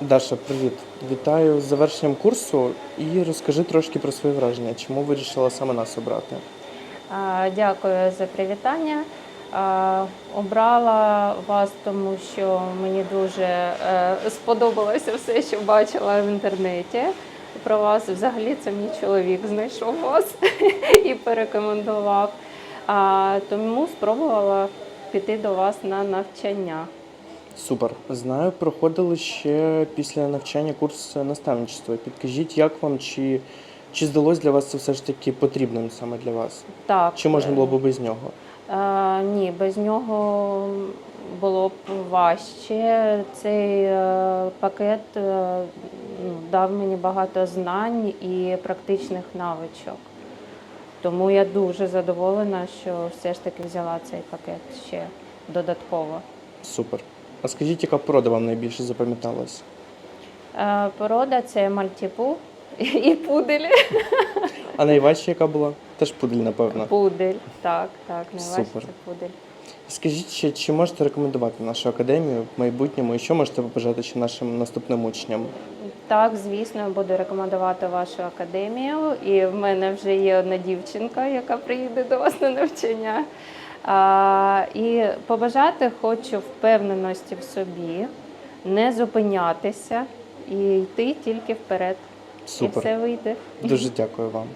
Даша, привіт. Вітаю з завершенням курсу і розкажи трошки про свої враження. Чому вирішила саме нас обрати? Дякую за привітання. Обрала вас, тому що мені дуже е, сподобалося все, що бачила в інтернеті. Про вас взагалі це мій чоловік знайшов вас і порекомендував. Тому спробувала піти до вас на навчання. Супер. Знаю, проходили ще після навчання курс наставничества. Підкажіть, як вам чи, чи здалось для вас це все ж таки потрібним саме для вас? Так, Чи можна було б без нього? Е, ні, без нього було б важче. Цей е, пакет е, ну, дав мені багато знань і практичних навичок. Тому я дуже задоволена, що все ж таки взяла цей пакет ще додатково. Супер. А скажіть, яка порода вам найбільше запам'яталась? Е, Порода це мальтіпу і пудель. А найважча яка була? Теж пудель, напевно. Пудель, так, так, найважче Супер. це пудель. Скажіть ще, чи можете рекомендувати нашу академію в майбутньому і що можете побажати ще нашим наступним учням? Так, звісно, я буду рекомендувати вашу академію. І в мене вже є одна дівчинка, яка приїде до вас на навчання. І побажати хочу впевненості в собі, не зупинятися і йти тільки вперед. І все вийде. Дуже дякую вам.